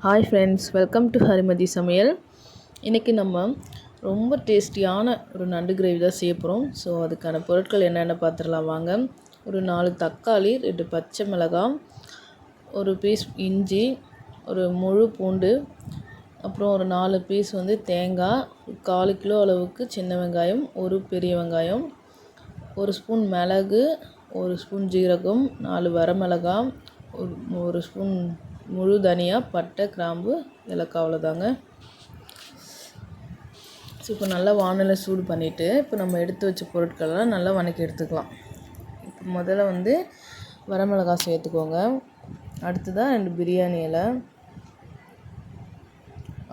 Hi friends welcome to Harimathi சமையல் இன்றைக்கி நம்ம ரொம்ப டேஸ்டியான ஒரு நண்டு கிரேவி தான் செய்ய போகிறோம் ஸோ அதுக்கான பொருட்கள் என்னென்ன பார்த்துடலாம் வாங்க. ஒரு நாலு தக்காளி ரெண்டு பச்சை மிளகாய் ஒரு பீஸ் இஞ்சி ஒரு முழு பூண்டு அப்புறம் ஒரு நாலு பீஸ் வந்து தேங்காய் காலு கிலோ அளவுக்கு சின்ன வெங்காயம் ஒரு பெரிய வெங்காயம் ஒரு ஸ்பூன் மிளகு ஒரு ஸ்பூன் ஜீரகம் நாலு வரமிளகாய் ஒரு ஒரு ஸ்பூன் முழு தனியாக பட்டை கிராம்பு ஏலக்காய் அவ்வளோதாங்க ஸோ இப்போ நல்லா வானலை சூடு பண்ணிவிட்டு இப்போ நம்ம எடுத்து வச்ச பொருட்களெல்லாம் நல்லா வணக்கி எடுத்துக்கலாம். இப்போ முதல்ல வந்து வரமிளகாய் சேர்த்துக்கோங்க. அடுத்ததாக ரெண்டு பிரியாணி இலை.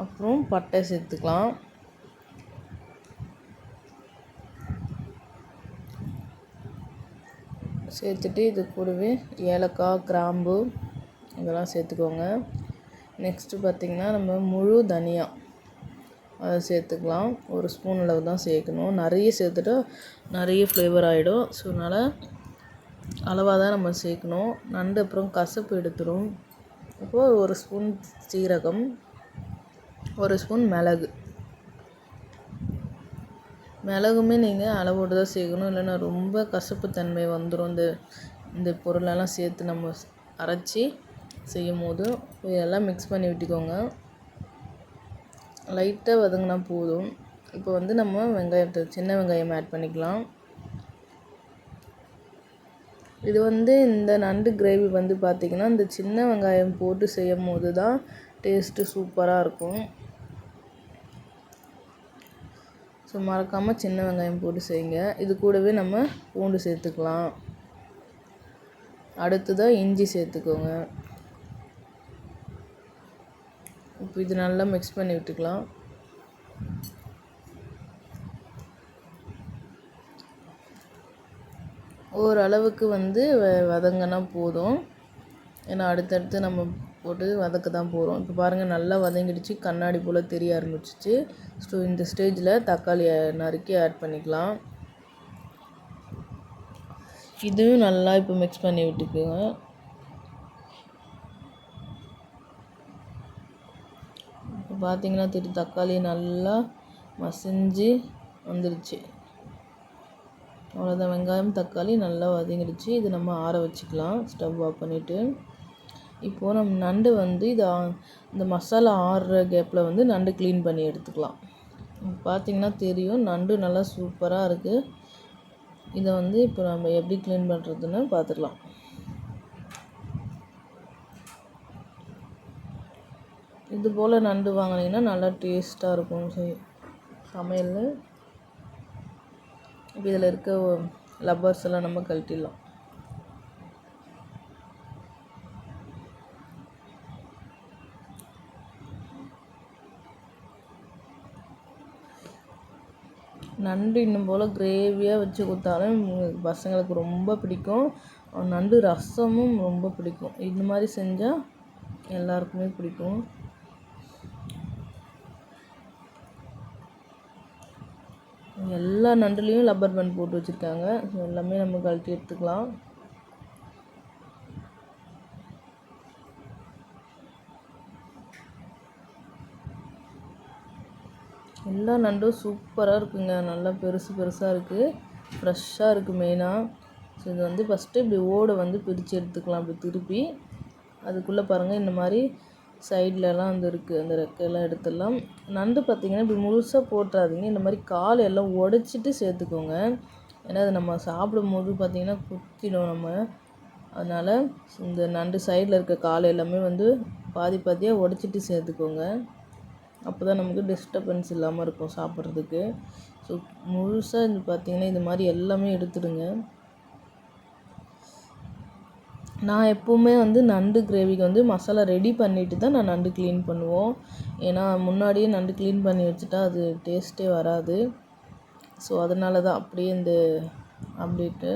அப்புறம் பட்டை சேர்த்துக்கலாம். சேர்த்துட்டு இது கூடவே ஏலக்காய் கிராம்பு இதெல்லாம் சேர்த்துக்கோங்க. நெக்ஸ்ட்டு பார்த்திங்கன்னா நம்ம முழு தனியா அதை சேர்த்துக்கலாம். ஒரு ஸ்பூன் அளவு தான் சேர்க்கணும். நிறைய சேர்த்துட்டா நிறைய ஃப்ளேவர் ஆகிடும் ஸோ அதனால் அளவாக தான் நம்ம சேர்க்கணும். நண்டு அப்புறம் கசப்பு எடுத்துடும் அப்போது ஒரு ஸ்பூன் சீரகம் ஒரு ஸ்பூன் மிளகு. மிளகுமே நீங்கள் அளவோடு தான் சேர்க்கணும். இல்லைன்னா ரொம்ப கசப்பு தன்மை வந்துடும் இந்த இந்த பொருளெல்லாம் சேர்த்து நம்ம அரைச்சி செய்யும் போது இதெல்லாம் மிக்ஸ் பண்ணி விட்டுக்கோங்க. லைட்டாக வதங்கினா போதும். இப்போ வந்து நம்ம வெங்காயத்தை சின்ன வெங்காயம் ஆட் பண்ணிக்கலாம். இது வந்து இந்த நண்டு கிரேவி வந்து பார்த்திங்கன்னா இந்த சின்ன வெங்காயம் போட்டு செய்யும் போது தான் டேஸ்ட்டு சூப்பராக இருக்கும். ஸோ மறக்காமல் சின்ன வெங்காயம் போட்டு செய்யுங்க. இது கூடவே நம்ம பூண்டு சேர்த்துக்கலாம். அடுத்ததாக இஞ்சி சேர்த்துக்கோங்க. இப்போ இது நல்லா மிக்ஸ் பண்ணி விட்டுக்கலாம். ஓரளவுக்கு வந்து வதங்கினா போதும். ஏன்னா அடுத்தடுத்து நம்ம போட்டு வதக்க தான் போகிறோம் இப்போ பாருங்கள் நல்லா வதங்கிடுச்சு. கண்ணாடி போல் தெரிய ஆரம்பிச்சிச்சு. ஸோ இந்த ஸ்டேஜில் தக்காளியை நறுக்கி ஆட் பண்ணிக்கலாம். இதுவும் நல்லா இப்போ மிக்ஸ் பண்ணி விட்டுக்குங்க. இப்போ பார்த்தீங்கன்னா திரு தக்காளி நல்லா மசிஞ்சு வந்துடுச்சு அவ்வளோதான் வெங்காயம் தக்காளி நல்லா வதங்கிடுச்சு. இது நம்ம ஆற வச்சுக்கலாம். ஸ்டவ் ஆஃப் பண்ணிவிட்டு இப்போது நம்ம நண்டு வந்து இது இந்த மசாலா ஆறுற கேப்பில் வந்து நண்டு க்ளீன் பண்ணி எடுத்துக்கலாம். பார்த்திங்கன்னா தெரியும். நண்டு நல்லா சூப்பராக இருக்குது இதை வந்து இப்போ நம்ம எப்படி க்ளீன் பண்ணுறதுன்னு பார்த்துக்கலாம் இது போல் நண்டு வாங்கினீங்கன்னா நல்லா டேஸ்ட்டாக இருக்கும். சமையல் இப்போ இதில் இருக்க லப்பர்ஸ் எல்லாம் நம்ம கழட்டிடலாம். நண்டு இன்னும் போல் கிரேவியாக வச்சு கொடுத்தாலும் பசங்களுக்கு ரொம்ப பிடிக்கும். நண்டு ரசமும் ரொம்ப பிடிக்கும். இந்த மாதிரி செஞ்சால் எல்லாருக்குமே பிடிக்கும். எல்லா நண்டுலேயும் லப்பர் பேண்ட் போட்டு வச்சுருக்காங்க. ஸோ எல்லாமே நம்ம கழட்டி எடுத்துக்கலாம். எல்லா நண்டும் சூப்பராக இருக்குங்க. நல்லா பெருசு பெருசாக இருக்குது ஃப்ரெஷ்ஷாக இருக்குது மெயினாக ஸோ இது வந்து ஃபஸ்ட்டு இப்படி ஓடை வந்து பிரித்து எடுத்துக்கலாம். அப்படி திருப்பி. அதுக்குள்ளே பாருங்கள் இந்த மாதிரி சைட்லலாம் வந்து இருக்குது அந்த ரெக்கையெல்லாம் எடுத்துடலாம். நண்டு பார்த்திங்கன்னா இப்படி முழுசாக போட்டுறாதீங்க. இந்த மாதிரி கால் எல்லாம் உடச்சிட்டு சேர்த்துக்கோங்க. ஏன்னா அது நம்ம சாப்பிடும் போது பார்த்திங்கன்னா குத்திடும் நம்ம. அதனால் இந்த நண்டு சைடில் இருக்க கால் எல்லாமே வந்து பாதி பாதியாக உடச்சிட்டு சேர்த்துக்கோங்க. அப்போ தான் நமக்கு டிஸ்டர்பன்ஸ் இல்லாமல் இருக்கும் சாப்பிட்றதுக்கு. ஸோ முழுசாக இது பார்த்திங்கன்னா இது மாதிரி எல்லாமே எடுத்துடுங்க. நான் எப்போவுமே வந்து நண்டு கிரேவிக்கு வந்து மசாலா ரெடி பண்ணிவிட்டு தான் நான் நண்டு க்ளீன் பண்ணுவோம். ஏன்னா முன்னாடியே நண்டு க்ளீன் பண்ணி வச்சுட்டா அது டேஸ்ட்டே வராது. ஸோ அதனால தான் அப்படியே இந்த அப்டேட்டு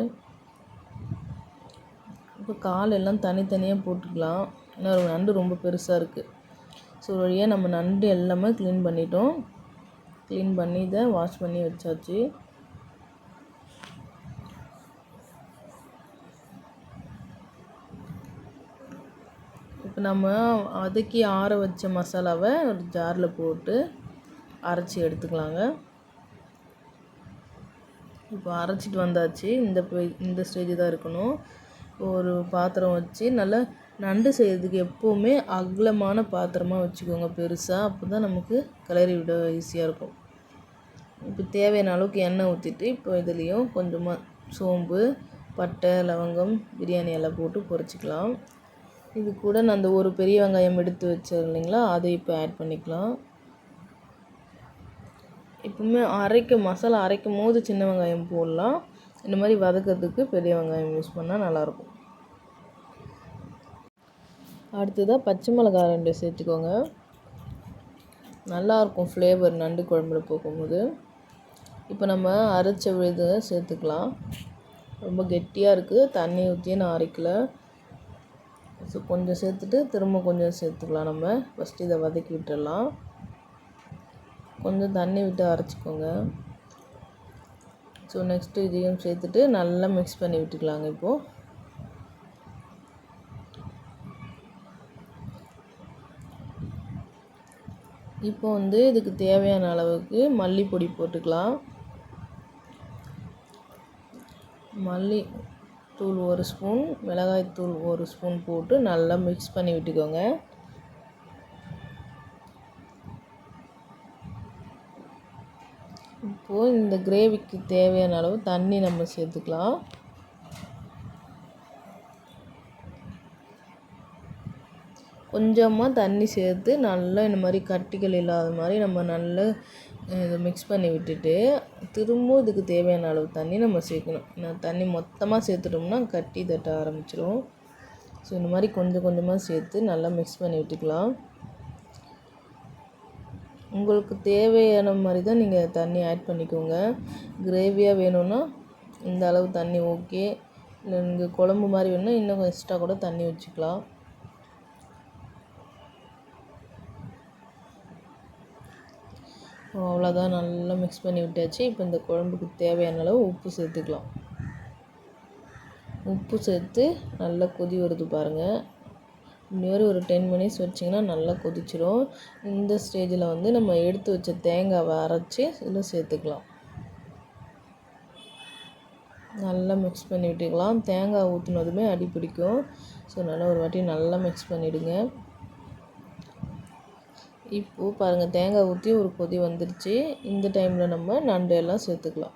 இப்போ கால் எல்லாம் தனித்தனியாக போட்டுக்கலாம். ஏன்னா நண்டு ரொம்ப பெருசாக இருக்குது ஸோ வழியாக நம்ம நண்டு எல்லாமே க்ளீன் பண்ணிட்டோம். க்ளீன் பண்ணி இதை வாஷ் பண்ணி வச்சாச்சு. நம்ம வதக்கி ஆற வச்ச மசாலாவை ஒரு ஜாரில் போட்டு அரைச்சி எடுத்துக்கலாங்க. இப்போ அரைச்சிட்டு வந்தாச்சு. இந்த இந்த ஸ்டேஜ் தான் இருக்கணும். ஒரு பாத்திரம் வச்சு நல்லா நண்டு செய்கிறதுக்கு எப்போவுமே அகலமான பாத்திரமாக வச்சுக்கோங்க. பெருசாக அப்போ தான் நமக்கு கிளறி விட ஈஸியாக இருக்கும். இப்போ தேவையான அளவுக்கு எண்ணெய் ஊற்றிட்டு இப்போ இதுலேயும் கொஞ்சமாக சோம்பு பட்டை லவங்கம் பிரியாணி எல்லாம் போட்டு பொரிச்சிக்கலாம். இது கூட நான் அந்த ஒரு பெரிய வெங்காயம் எடுத்து வச்சேன் இல்லைங்களா? அதை இப்போ ஆட் பண்ணிக்கலாம். எப்பவுமே அரைக்க மசாலா அரைக்கும் போது சின்ன வெங்காயம் போடலாம். இந்த மாதிரி வதக்கிறதுக்கு பெரிய வெங்காயம் யூஸ் பண்ணால் நல்லாயிருக்கும். அடுத்ததாக பச்சை மிளகாய் ரெண்டு சேர்த்துக்கோங்க. நல்லாயிருக்கும் ஃப்ளேவர் நண்டு குழம்புல போகும்போது. இப்போ நம்ம அரைச்ச விழுது சேர்த்துக்கலாம். ரொம்ப கெட்டியாக இருக்குது தண்ணி ஊற்றி நான் அரைக்கலை. ஸோ கொஞ்சம் சேர்த்துட்டு திரும்ப கொஞ்சம் சேர்த்துக்கலாம் நம்ம. ஃபஸ்ட்டு இதை வதக்கி விட்டுடலாம். கொஞ்சம் தண்ணி விட்டு அரைச்சிக்கோங்க. ஸோ நெக்ஸ்ட்டு இதையும் சேர்த்துட்டு நல்லா மிக்ஸ் பண்ணி விட்டுக்கலாங்க இப்போது இப்போ வந்து இதுக்கு தேவையான அளவுக்கு மல்லிப்பொடி போட்டுக்கலாம். மல்லி தூள் ஒரு ஸ்பூன் மிளகாய் தூள் ஒரு ஸ்பூன் போட்டு நல்லா மிக்ஸ் பண்ணி விட்டுக்கோங்க. இப்போது இந்த கிரேவிக்கு தேவையான அளவு தண்ணி நம்ம சேர்த்துக்கலாம். கொஞ்சமாக தண்ணி சேர்த்து நல்லா இந்த மாதிரி கட்டிகள் இல்லாத மாதிரி நம்ம நல்லா இதை மிக்ஸ் பண்ணி விட்டுட்டு திரும்பவும் இதுக்கு தேவையான அளவு தண்ணி நம்ம சேர்க்கணும். நான் தண்ணி மொத்தமாக சேர்த்துட்டோம்னா கட்டி தட்ட ஆரம்பிச்சிடும் ஸோ இந்த மாதிரி கொஞ்சம் கொஞ்சமாக சேர்த்து நல்லா மிக்ஸ் பண்ணி விட்டுக்கலாம். உங்களுக்கு தேவையான மாதிரி தான் நீங்கள் தண்ணி ஆட் பண்ணிக்கோங்க. கிரேவியாக வேணும்னா இந்த அளவு தண்ணி ஓகே இல்லை நீங்கள் குழம்பு மாதிரி வேணும்னா இன்னும் எக்ஸ்ட்ரா கூட தண்ணி வச்சுக்கலாம். அவ்வளோதான் நல்லா மிக்ஸ் பண்ணி விட்டாச்சு. இப்போ இந்த குழம்புக்கு தேவையான அளவு உப்பு சேர்த்துக்கலாம். உப்பு சேர்த்து நல்லா கொதி வருது பாருங்கள் இன்னொரு ஒரு டென் மினிட்ஸ் வச்சிங்கன்னா நல்லா கொதிச்சிடும் இந்த ஸ்டேஜில் வந்து நம்ம எடுத்து வச்ச தேங்காவை அரைச்சி இதில் சேர்த்துக்கலாம். நல்லா மிக்ஸ் பண்ணி விட்டுக்கலாம். தேங்காய் ஊற்றுனதுமே அடி பிடிக்கும். ஸோ நல்லா ஒரு வாட்டி நல்லா மிக்ஸ் பண்ணிவிடுங்க இப்போது பாருங்கள் தேங்காய் ஊற்றி ஒரு கொதி வந்துருச்சு. இந்த டைமில் நம்ம நண்டு எல்லாம் சேர்த்துக்கலாம்.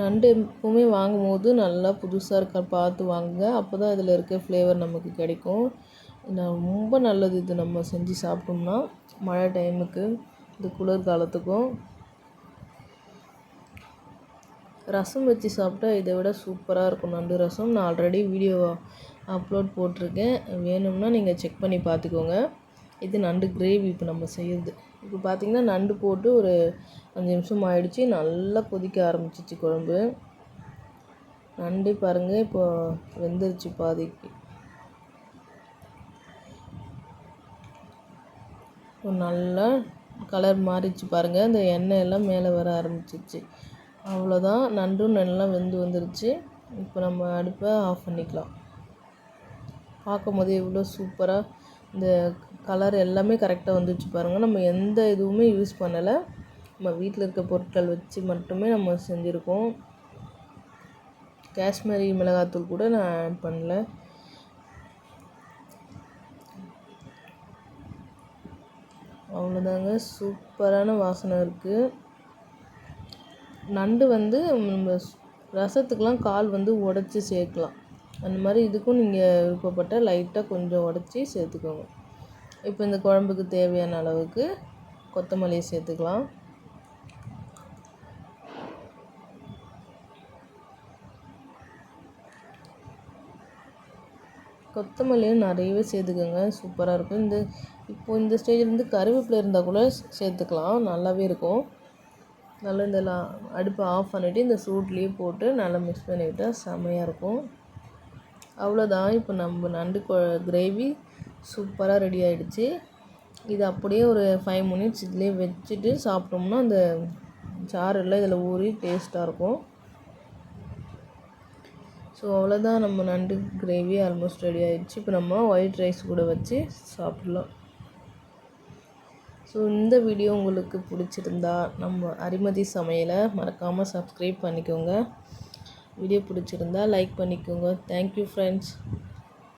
நண்டு எப்பவுமே வாங்கும்போது நல்லா புதுசாக இருக்க பார்த்து வாங்குங்க. அப்போ தான் அதில் இருக்க ஃப்ளேவர் நமக்கு கிடைக்கும். ரொம்ப நல்லது இது நம்ம செஞ்சு சாப்பிட்டோம்னா மழை டைமுக்கு இந்த குளிர்காலத்துக்கும். ரசம் வச்சு சாப்பிட்டா இதை விட சூப்பராக இருக்கும். நண்டு ரசம். நான் ஆல்ரெடி வீடியோ அப்லோட் போட்டிருக்கேன். வேணும்னா நீங்கள் செக் பண்ணி பார்த்துக்கோங்க. இது நண்டு கிரேவி இப்போ நம்ம செய்யுது இப்போ பார்த்திங்கன்னா நண்டு போட்டு ஒரு அஞ்சு நிமிஷம் ஆயிடுச்சு. நல்லா கொதிக்க ஆரம்பிச்சிச்சு குழம்பு. நண்டு பாருங்கள் இப்போ வெந்துருச்சு பாதிக்கு. நல்லா கலர் மாறிச்சு பாருங்கள் இந்த எண்ணெய் எல்லாம் மேலே வர ஆரம்பிச்சிச்சு அவ்வளோதான். நண்டும் நல்லா வெந்து வந்துருச்சு. இப்போ நம்ம அடுப்பை ஆஃப் பண்ணிக்கலாம். பார்க்கும் போது எவ்வளோ சூப்பராக இந்த கலர் எல்லாமே கரெக்டாக வந்துச்சு பாருங்கள் நம்ம எந்த இதுவுமே யூஸ் பண்ணலை. நம்ம வீட்டில் இருக்க பொருட்கள் வச்சு மட்டுமே நம்ம செஞ்சுருக்கோம். காஷ்மீரி மிளகாத்தூள் கூட நான் ஆட் பண்ணல. அவ்வளோதாங்க. சூப்பரான வாசனை இருக்குது நண்டு வந்து நம்ம ரசத்துக்கெலாம் கால் வந்து உடச்சி சேர்க்கலாம். அந்த மாதிரி இதுக்கும் நீங்கள் விருப்பப்பட்ட லைட்டாக கொஞ்சம் உடச்சி சேர்த்துக்கோங்க. இப்போ இந்த குழம்புக்கு தேவையான அளவுக்கு கொத்தமல்லியை சேர்த்துக்கலாம். கொத்தமல்லியும் நிறையவே சேர்த்துக்கோங்க. சூப்பராக இருக்கும். இந்த இப்போது இந்த ஸ்டேஜ்லேருந்து கருவேப்பிலை இருந்தால் கூட சேர்த்துக்கலாம். நல்லாவே இருக்கும். நல்லா இந்த அடுப்பை ஆஃப் பண்ணிவிட்டு இந்த சூட்லேயே போட்டு நல்லா மிக்ஸ் பண்ணிவிட்டால் செம்மையாக இருக்கும். அவ்வளோதான் இப்போ நம்ம நண்டு கிரேவி சூப்பராக ரெடி ஆகிடுச்சு இது அப்படியே ஒரு ஃபைவ் மினிட்ஸ் இதுலேயே வச்சுட்டு சாப்பிட்டோம்னா அந்த சாறெல்லாம் இதில் ஊறி டேஸ்ட்டாக இருக்கும். ஸோ அவ்வளோதான் நம்ம நண்டு கிரேவி ஆல்மோஸ்ட் ரெடி ஆகிடுச்சு இப்போ நம்ம ஒயிட் ரைஸ் கூட வச்சு சாப்பிட்லாம். ஸோ இந்த வீடியோ உங்களுக்கு பிடிச்சிருந்தா நம்ம அரிமதி சமையலை மறக்காமல் சப்ஸ்கிரைப் பண்ணிக்கோங்க. வீடியோ பிடிச்சிருந்தா லைக் பண்ணிக்கோங்க. Thank you friends